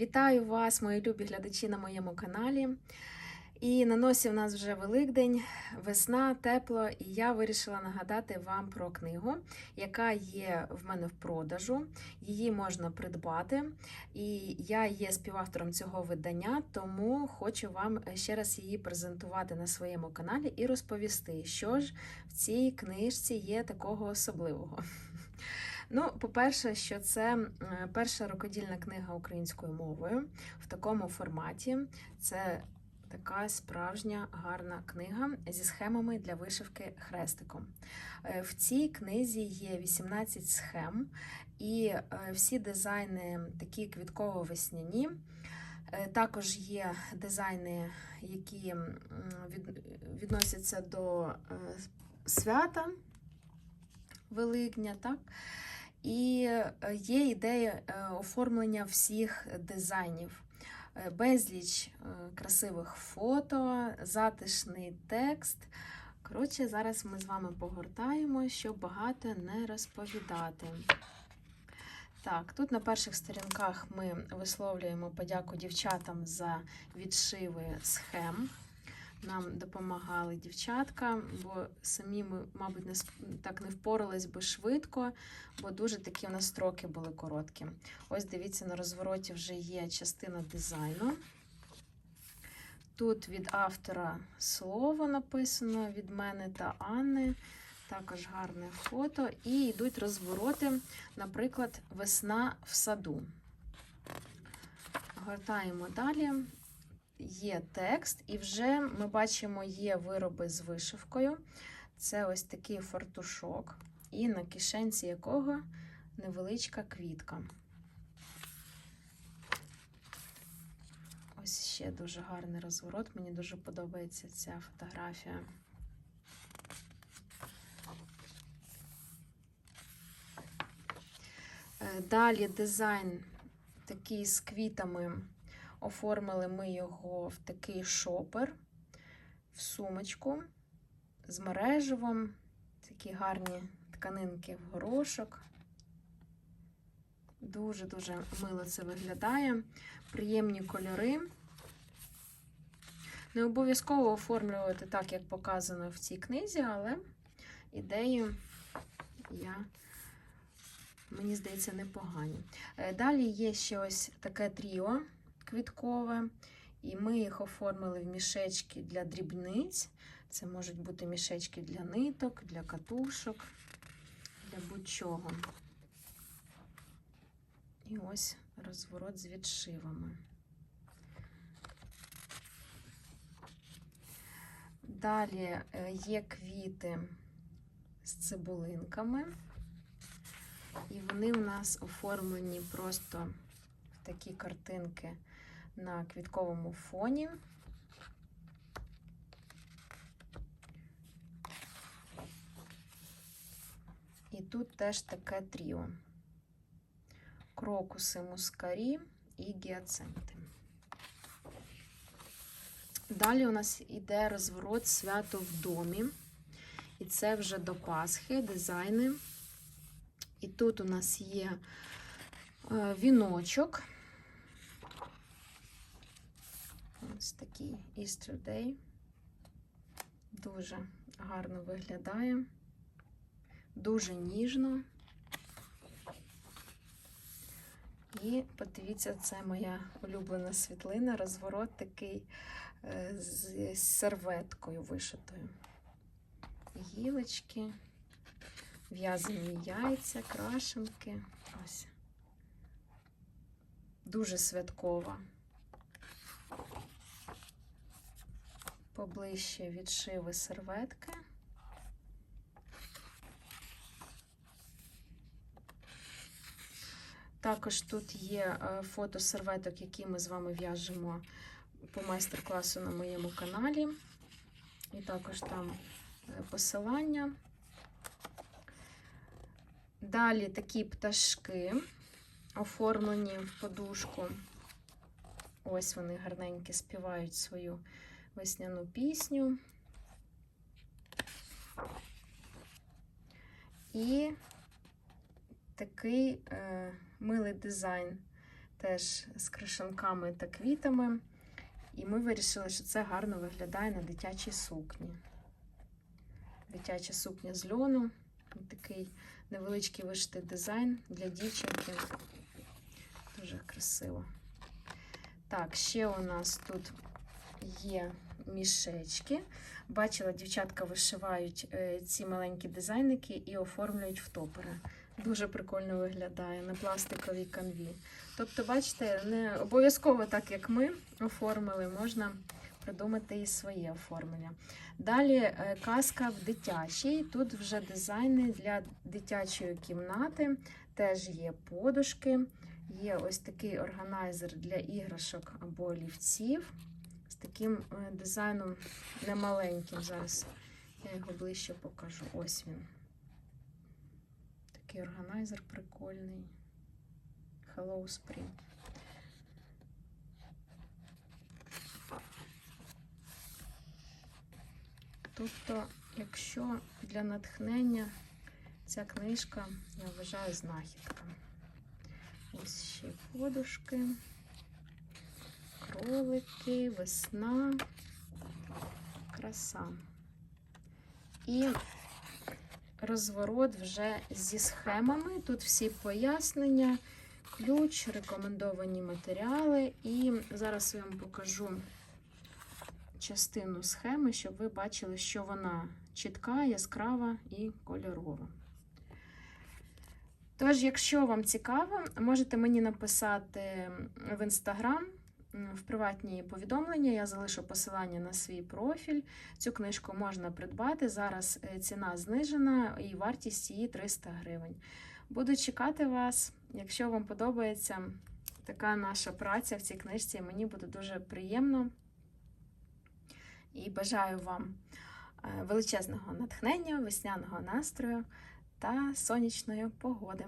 Вітаю вас, мої любі глядачі на моєму каналі. І на носі в нас вже Великдень, весна, тепло, і я вирішила нагадати вам про книгу, яка є в мене в продажу. Її можна придбати. І я є співавтором цього видання, тому хочу вам ще раз її презентувати на своєму каналі і розповісти, що ж в цій книжці є такого особливого. Ну, по-перше, що це перша рукодільна книга українською мовою в такому форматі. Це така справжня гарна книга зі схемами для вишивки хрестиком. Е, В цій книзі є 18 схем, і е, всі дизайни такі квітково-весняні. Е, Також є дизайни, які відносяться до свята Великдня, так? І е, є ідея е, оформлення всіх дизайнів. Е, Безліч красивих фото, затишний текст. Коротше, зараз ми з вами погортаємо, щоб багато не розповідати. Так, тут на перших сторінках ми висловлюємо подяку дівчатам за відшиви схем. Нам допомагали дівчатка, бо самі ми, мабуть, не так не впорались би швидко, бо дуже такі у нас строки були короткі. Ось дивіться, на розвороті вже є частина дизайну. Тут від автора слово написано від мене та Анни. Також гарне фото. І йдуть розвороти, наприклад, весна в саду. Гортаємо далі. Є текст, і вже ми бачимо, є вироби з вишивкою. Це ось такий фартушок, і на кишенці якого невеличка квітка. Ось ще дуже гарний розворот. Мені дуже подобається ця фотографія. Е, Далі дизайн такий з квітами. Оформили ми його в такий шопер, в сумочку з мереживом. Такі гарні тканинки в горошок. Дуже-дуже мило це виглядає. Приємні кольори. Не обов'язково оформлювати так, як показано в цій книзі, але ідею я, мені здається, непогані. Е, Далі є ще ось таке тріо квіткове, і ми їх оформили в мішечки для дрібниць. Це можуть бути мішечки для ниток, для катушок, для будь-чого. І ось розворот з відшивами. Далі е, є квіти з цибулинками, і вони у нас оформлені просто в такі картинки на квітковому фоні. І тут теж таке тріо. Крокуси, мускарі і гіацинти. Далі у нас іде розворот свято в домі. І це вже до Пасхи, дизайни. І тут у нас є е, віночок. Ось такий Easter Day. Дуже гарно виглядає. Дуже ніжно. І подивіться, це моя улюблена світлина, розворот такий е, з серветкою вишитою. Гілочки, в'язані яйця, крашенки. Ось. Дуже святкова. Поближче відшиви серветки. Також тут є е, фото серветок, які ми з вами в'яжемо по майстер-класу на моєму каналі. І також там е, посилання. Далі такі пташки, оформлені в подушку. Ось вони гарненькі співають свою весняну пісню. І такий е, милий дизайн теж з кришанками та квітами. І ми вирішили, що це гарно виглядає на дитячій сукні. Дитяча сукня з льону. Такий невеличкий вишитий дизайн для дівчинки. Дуже красиво. Так, ще у нас тут є мішечки. Бачила, дівчатка вишивають е, ці маленькі дизайники і оформлюють в топери. Дуже прикольно виглядає на пластиковій канві. Тобто, бачите, не обов'язково так, як ми оформили, можна придумати і своє оформлення. Далі е, казка в дитячій. Тут вже дизайни для дитячої кімнати. Теж є подушки, є ось такий органайзер для іграшок або олівців. Таким е, дизайном немаленьким. Зараз я його ближче покажу. Ось він. Такий органайзер прикольний. Hello Spring. Тобто, якщо для натхнення ця книжка, я вважаю, знахідка. Ось ще подушки, кролики, весна, краса. І розворот вже зі схемами. Тут всі пояснення, ключ, рекомендовані матеріали. І зараз я вам покажу частину схеми, щоб ви бачили, що вона чітка, яскрава і кольорова. Тож, якщо вам цікаво, можете мені написати в інстаграм. В приватні повідомлення я залишу посилання на свій профіль. Цю книжку можна придбати. Зараз е, ціна знижена і вартість її 300 гривень. Буду чекати вас. Якщо вам подобається така наша праця в цій книжці, мені буде дуже приємно. І бажаю вам е, величезного натхнення, весняного настрою та сонячної погоди.